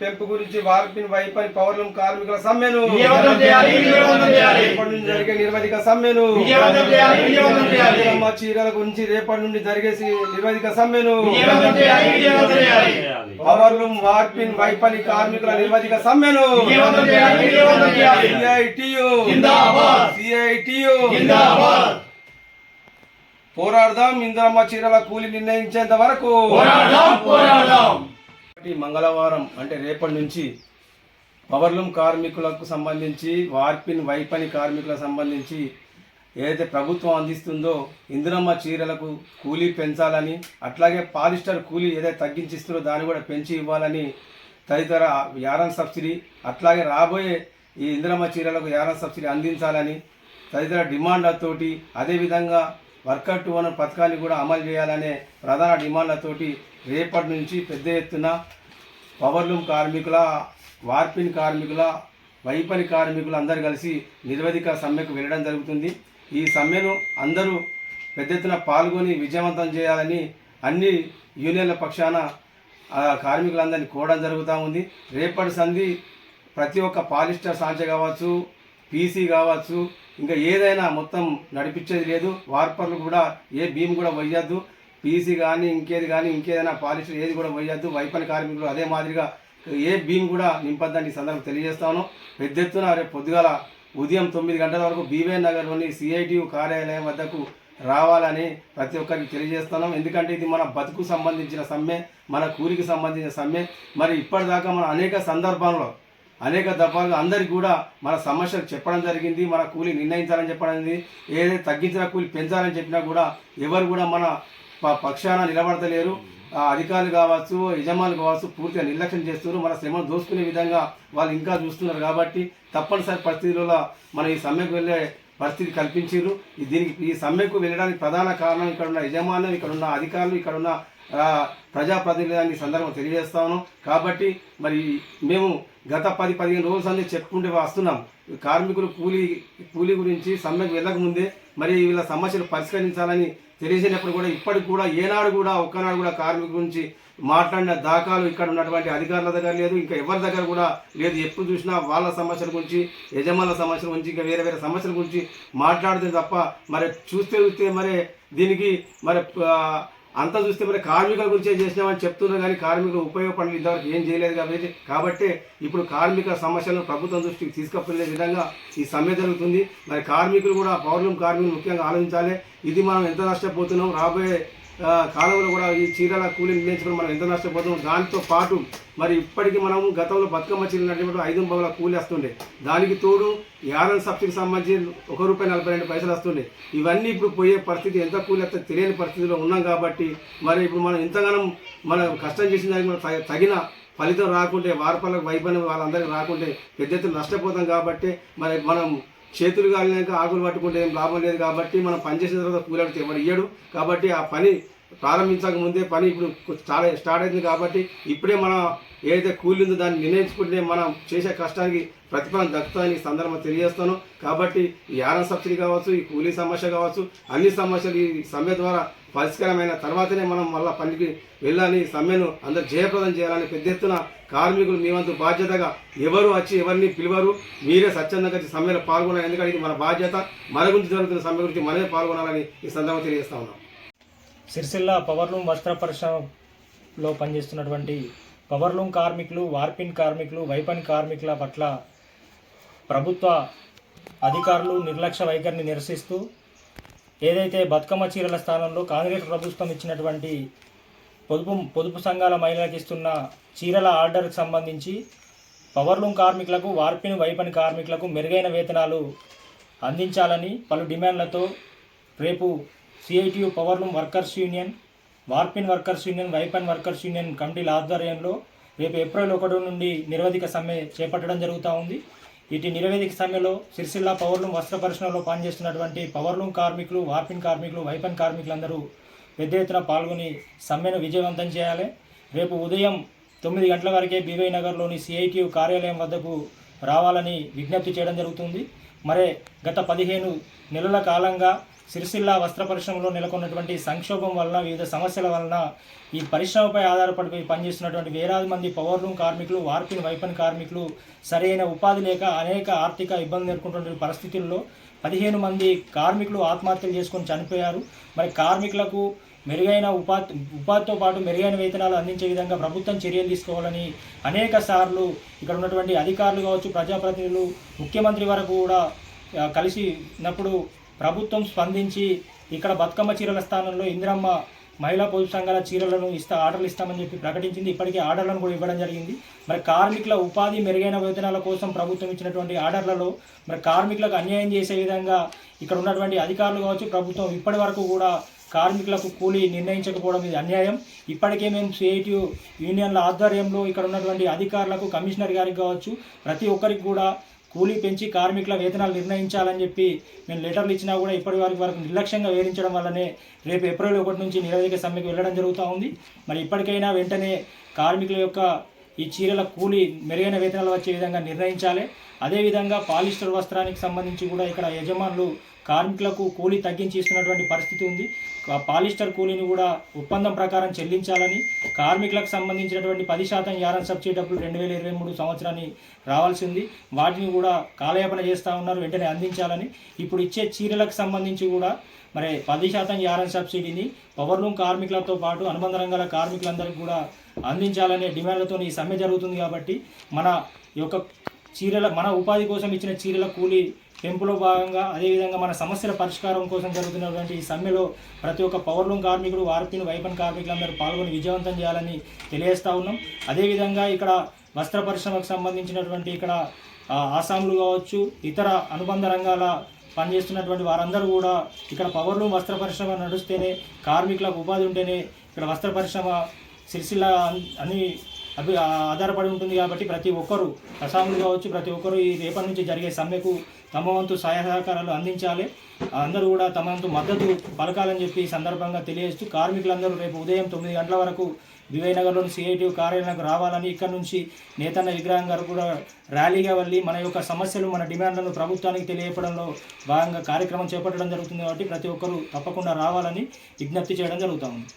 పెంపు గురించి వార్పిన్ వైపరి పౌర్లం కార్మికుల సమ్మెను. రేపటి జరిగే నిర్వధిక సమ్మెను చీరల గురించి రేపటి నుండి జరిగే నిర్వధిక సమ్మెను. పవర్లూమ్ వార్పిన్ వైపరి కార్మికుల నిర్వధిక సమ్మెను. సిఐటియు. సిఐటియు. పోరాడదాం ఇందిరమ్మ చీరల కూలి నిర్ణయించేంత వరకు పోరాడదాం, పోరాడదాం. ఈ మంగళవారం అంటే రేపటి నుంచి పవర్లూమ్ కార్మికులకు సంబంధించి వార్పిన్ వైపని కార్మికులకు సంబంధించి ఏదైతే ప్రభుత్వం అందిస్తుందో ఇందిరమ్మ చీరలకు కూలీ పెంచాలని అట్లాగే పాలిస్టర్ కూలీ ఏదైతే తగ్గించిస్తుందో దాన్ని కూడా పెంచి ఇవ్వాలని తదితర యారన్ సబ్సిడీ అట్లాగే రాబోయే ఈ ఇందిరమ్మ చీరలకు యారన్ సబ్సిడీ అందించాలని తదితర డిమాండ్లతోటి అదేవిధంగా వర్కర్ టు ఓనర్ పథకాన్ని కూడా అమలు చేయాలనే ప్రధాన డిమాండ్లతోటి రేపటి నుంచి పెద్ద ఎత్తున పవర్లూమ్ కార్మికుల వార్పిన్ కార్మికుల వైపని కార్మికులు అందరు కలిసి నిరవధిక సమ్మెకు వెళ్ళడం జరుగుతుంది. ఈ సమ్మెను అందరూ పెద్ద ఎత్తున పాల్గొని విజయవంతం చేయాలని అన్ని యూనియన్ల పక్షాన కార్మికులందరినీ కోవడం జరుగుతూ ఉంది. రేపటి సంధి ప్రతి ఒక్క పాలిస్టర్ సాంచ కావచ్చు పీసీ కావచ్చు ఇంకా ఏదైనా మొత్తం నడిపించేది లేదు. వార్పర్లు కూడా ఏ భీమ్ కూడా వయ్యద్దు పీసీ కానీ ఇంకేది కానీ ఇంకేదైనా పాలిస్టర్ ఏది కూడా వయ్యద్దు వైపని కార్మికులు అదే మాదిరిగా ఏ భీమ్ కూడా నింపద్దని ఈ సందర్భం తెలియజేస్తాను. పెద్ద ఎత్తున రేపు పొద్దుగాల ఉదయం తొమ్మిది గంటల వరకు బీవే నగర్లోని సిఐటియు కార్యాలయం వద్దకు రావాలని ప్రతి ఒక్కరికి తెలియజేస్తున్నాం. ఎందుకంటే ఇది మన బతుకు సంబంధించిన సమ్మె మన కూలికి సంబంధించిన సమ్మె. మరి ఇప్పటిదాకా మన అనేక సందర్భాల్లో అనేక దఫాలుగా అందరికి కూడా మన సమస్యలు చెప్పడం జరిగింది మన కూలి నిర్ణయించాలని చెప్పడం జరిగింది. ఏదైతే తగ్గించిన కూలి పెంచాలని చెప్పినా కూడా ఎవరు కూడా మన పక్షాన నిలబడతలేరు. అధికారులు కావచ్చు యజమానులు కావచ్చు పూర్తిగా నిర్లక్ష్యం చేస్తున్నారు. మన శ్రమను దోసుకునే విధంగా వాళ్ళు ఇంకా చూస్తున్నారు కాబట్టి తప్పనిసరి పరిస్థితులలో మనం ఈ సమ్మెకు వెళ్ళే పరిస్థితి కల్పించారు. దీనికి ఈ సమ్మెకు వెళ్ళడానికి ప్రధాన కారణం ఇక్కడ ఉన్న యజమానులు ఇక్కడ ఉన్న అధికారులు ఇక్కడ ఉన్న ప్రజాప్రతినిధానికి సందర్భం తెలియజేస్తాను. కాబట్టి మరి మేము గత పది పదిహేను రోజుల నుంచి చెప్పుకుంటే వస్తున్నాం. కార్మికులు కూలీ కూలీ గురించి సమ్మెకు వెళ్ళక ముందే మరి వీళ్ళ సమస్యలు పరిష్కరించాలని తెలియజేసినప్పుడు కూడా ఇప్పటికి కూడా ఏనాడు కూడా ఒక్కనాడు కూడా కార్మికుల గురించి మాట్లాడిన దాఖలు ఇక్కడ ఉన్నటువంటి అధికారుల దగ్గర లేదు. ఇంకా ఎవరి దగ్గర కూడా లేదు. ఎప్పుడు చూసినా వాళ్ళ సమస్యల గురించి యజమానుల సమస్యల గురించి ఇంకా వేరే వేరే సమస్యల గురించి మాట్లాడితే తప్ప మరి చూస్తే చూస్తే మరి దీనికి మరి అంతా చూస్తే మరి కార్మికుల గురించే చేసినామని చెప్తున్నారు కానీ కార్మికులు ఉపయోగపడలేదు ఇంతవరకు ఏం చేయలేదు కాబట్టి కాబట్టి ఇప్పుడు కార్మిక సమస్యలను ప్రభుత్వం దృష్టికి తీసుకుపోయే విధంగా ఈ సమ్మె జరుగుతుంది. మరి కార్మికులు కూడా పౌరులు కార్మికులు ముఖ్యంగా ఆలోచించాలి. ఇది మనం ఎంత నష్టపోతున్నాం రాబోయే కాలువలు కాలంలో కూడా ఈ చీరల కూలీ నిర్ణయించుకుని మనం ఎంత నష్టపోతాం దాంతో పాటు మరి ఇప్పటికీ మనం గతంలో బతుకమ్మ చీరలు నడిపినప్పుడు ఐదు బొమ్మల కూలి వస్తుండే. దానికి తోడు యారన్ సబ్సిడీకి సంబంధించి ఒక రూపాయి నలభై రెండు పైసలు వస్తుండే. ఇవన్నీ ఇప్పుడు పోయే పరిస్థితి ఎంత కూలి వస్తే తెలియని పరిస్థితిలో ఉన్నాం కాబట్టి మరి ఇప్పుడు మనం ఇంతగానం మనం కష్టం చేసిన దానికి మనం తగిన ఫలితం రాకుంటే వార్పలకు వైపన్యం వాళ్ళందరికీ రాకుంటే పెద్ద ఎత్తున నష్టపోతాం కాబట్టి మరి మనం చేతులు కాలినాక ఆకులు పట్టుకుంటే ఏం లాభం లేదు కాబట్టి మనం పని చేసిన తర్వాత కూలి అడిగితే ఎవరు ఇయ్యడు. కాబట్టి ఆ పని ప్రారంభించక ముందే పని ఇప్పుడు చాలా స్టార్ట్ అయింది కాబట్టి ఇప్పుడే మనం ఏదైతే కూలి ఉందో దాన్ని నిర్ణయించుకుంటే మనం చేసే కష్టానికి ప్రతిఫలం దక్కుతుందని సందర్భం తెలియజేస్తాను. కాబట్టి ఈ ఆరం సబ్సిడీ కావచ్చు ఈ కూలీ సమస్య కావచ్చు అన్ని సమస్యలు ఈ సమ్మె ద్వారా పరిష్కారమైన తర్వాతనే మనం మళ్ళా పనికి వెళ్ళాలని సమ్మెను అందరు జయప్రదం చేయాలని పెద్ద ఎత్తున కార్మికులు మీ వంతు బాధ్యతగా ఎవరు వచ్చి ఎవరిని పిలువరు. మీరే స్వచ్ఛందంగా సమ్మెలో పాల్గొనాలి. ఎందుకంటే ఇది మన బాధ్యత. మన గురించి జరుగుతున్న సమ్మె గురించి మనమే పాల్గొనాలని ఈ సందర్భంగా తెలియజేస్తా ఉన్నాం. సిరిసిల్ల పవర్లూమ్ వస్త్ర పరిశ్రమలో పనిచేస్తున్నటువంటి పవర్లూమ్ కార్మికులు వార్పిన్ కార్మికులు వైపన్ కార్మికుల పట్ల ప్రభుత్వ అధికారులు నిర్లక్ష్య వైఖరిని నిరసిస్తూ ఏదైతే బతుకమ్మ చీరల స్థానంలో కాంగ్రెస్ ప్రభుత్వం ఇచ్చినటువంటి పొదుపు పొదుపు సంఘాల మహిళలకు ఇస్తున్న చీరల ఆర్డర్కి సంబంధించి పవర్లూమ్ కార్మికులకు వార్పిన్ వైపన్ కార్మికులకు మెరుగైన వేతనాలు అందించాలని పలు డిమాండ్లతో రేపు CITU powerloom workers union warping workers union wefting workers union కమిటీల ఆధ్వర్యంలో రేపు ఏప్రిల్ ఒకటి నుండి నిరవధిక సమ్మె చేపట్టడం జరుగుతూ ఉంది. ఇటు నిరవేదిక సమయంలో సిరిసిల్ల పవర్లూమ్ వస్త్ర పరిశ్రమలో పనిచేస్తున్నటువంటి పవర్లూమ్ కార్మికులు వార్పిన్ కార్మికులు వైపన్ కార్మికులందరూ పెద్ద ఎత్తున పాల్గొని సమ్మెను విజయవంతం చేయాలి. రేపు ఉదయం తొమ్మిది గంటల వరకే బీవై నగర్లోని సిఐటియు కార్యాలయం వద్దకు రావాలని విజ్ఞప్తి చేయడం జరుగుతుంది. మరే గత పదిహేను నెలల కాలంగా సిరిసిల్ల వస్త్ర పరిశ్రమలో నెలకొన్నటువంటి సంక్షోభం వలన వివిధ సమస్యల వలన ఈ పరిశ్రమపై ఆధారపడి పనిచేస్తున్నటువంటి వేలాది మంది పవర్ కార్మికులు వార్పిన్ వైపన్ కార్మికులు సరైన ఉపాధి లేక అనేక ఆర్థిక ఇబ్బందులు ఎదుర్కొంటున్న పరిస్థితుల్లో పదిహేను మంది కార్మికులు ఆత్మహత్యలు చేసుకొని చనిపోయారు. మరి కార్మికులకు మెరుగైన ఉపాధి ఉపాధితో పాటు మెరుగైన వేతనాలు అందించే విధంగా ప్రభుత్వం చర్యలు తీసుకోవాలని అనేక సార్లు ఇక్కడ ఉన్నటువంటి అధికారులు కావచ్చు ప్రజాప్రతినిధులు ముఖ్యమంత్రి వరకు కూడా కలిసినప్పుడు ప్రభుత్వం స్పందించి ఇక్కడ బతుకమ్మ చీరల స్థానంలో ఇందిరమ్మ మహిళా పొదుపు సంఘాల చీరలను ఇస్తా ఆర్డర్లు ఇస్తామని చెప్పి ప్రకటించింది. ఇప్పటికే ఆర్డర్లను కూడా ఇవ్వడం జరిగింది. మరి కార్మికుల ఉపాధి మెరుగైన వేతనాల కోసం ప్రభుత్వం ఇచ్చినటువంటి ఆర్డర్లలో మరి కార్మికులకు అన్యాయం చేసే విధంగా ఇక్కడ ఉన్నటువంటి అధికారులు కావచ్చు ప్రభుత్వం ఇప్పటి వరకు కూడా కార్మికులకు కూలీ నిర్ణయించకపోవడం ఇది అన్యాయం. ఇప్పటికే మేము సిఐటియు యూనియన్ల ఆధ్వర్యంలో ఇక్కడ ఉన్నటువంటి అధికారులకు కమిషనర్ గారికి కావచ్చు ప్రతి ఒక్కరికి కూడా కూలీ పెంచి కార్మికుల వేతనాలు నిర్ణయించాలని చెప్పి మేము లెటర్లు ఇచ్చినా కూడా ఇప్పటి వరకు వరకు నిర్లక్ష్యంగా వేధించడం వల్లనే రేపు ఏప్రిల్ ఒకటి నుంచి నిరవేదిక సమ్మెకు వెళ్ళడం జరుగుతూ ఉంది. మరి ఇప్పటికైనా వెంటనే కార్మికుల యొక్క ఈ చీరల కూలీ మెరుగైన వేతనాలు వచ్చే విధంగా నిర్ణయించాలి. అదేవిధంగా పాలిస్టర్ వస్త్రానికి సంబంధించి కూడా ఇక్కడ యజమానులు కార్మికులకు కూలీ తగ్గించి ఇస్తున్నటువంటి పరిస్థితి ఉంది. పాలిస్టర్ కూలీని కూడా ఒప్పందం ప్రకారం చెల్లించాలని కార్మికులకు సంబంధించినటువంటి పది శాతం యారన్ సబ్సిడీ డబ్బులు రెండు వేల ఇరవై మూడు సంవత్సరాన్ని రావాల్సింది వాటిని కూడా కాలయాపన చేస్తూ ఉన్నారు వెంటనే అందించాలని. ఇప్పుడు ఇచ్చే చీరలకు సంబంధించి కూడా మరి పది శాతం యారన్ సబ్సిడీని పవర్లూమ్ కార్మికులతో పాటు అనుబంధ రంగాల కార్మికులందరికీ కూడా అందించాలనే డిమాండ్లతో ఈ సమ్మె జరుగుతుంది కాబట్టి మన యొక్క చీరల మన ఉపాధి కోసం ఇచ్చిన చీరల కూలీ పెంపులో భాగంగా అదేవిధంగా మన సమస్యల పరిష్కారం కోసం జరుగుతున్నటువంటి ఈ సమ్మెలో ప్రతి ఒక్క పవర్లూమ్ కార్మికుడు వార్పిన్ వైపన్ కార్మికులందరూ పాల్గొని విజయవంతం చేయాలని తెలియజేస్తా ఉన్నాం. అదేవిధంగా ఇక్కడ వస్త్ర పరిశ్రమకు సంబంధించినటువంటి ఇక్కడ ఆసాములు కావచ్చు ఇతర అనుబంధ రంగాల పనిచేస్తున్నటువంటి వారందరూ కూడా ఇక్కడ పవర్లు వస్త్ర పరిశ్రమ నడుస్తేనే కార్మికులకు ఉపాధి ఉంటేనే ఇక్కడ వస్త్ర పరిశ్రమ సిరిసిల్ల అన్ని అభి ఆధారపడి ఉంటుంది కాబట్టి ప్రతి ఒక్కరూ అసాములు కావచ్చు ప్రతి ఒక్కరూ ఈ రేపటి నుంచి జరిగే సమ్మెకు తమ వంతు సహాయ సహకారాలు అందించాలి. అందరూ కూడా తమ వంతు మద్దతు పలకాలని చెప్పి ఈ సందర్భంగా తెలియజేస్తూ కార్మికులందరూ రేపు ఉదయం తొమ్మిది గంటల వరకు వివేనగర్లోని సిఐటి కార్యాలయంకు రావాలని ఇక్కడ నుంచి నేతన్న విగ్రహం గారు కూడా ర్యాలీగా వెళ్ళి మన యొక్క సమస్యలు మన డిమాండ్లను ప్రభుత్వానికి తెలియపడంలో భాగంగా కార్యక్రమం చేపట్టడం జరుగుతుంది కాబట్టి ప్రతి ఒక్కరూ తప్పకుండా రావాలని విజ్ఞప్తి చేయడం జరుగుతూ ఉంది.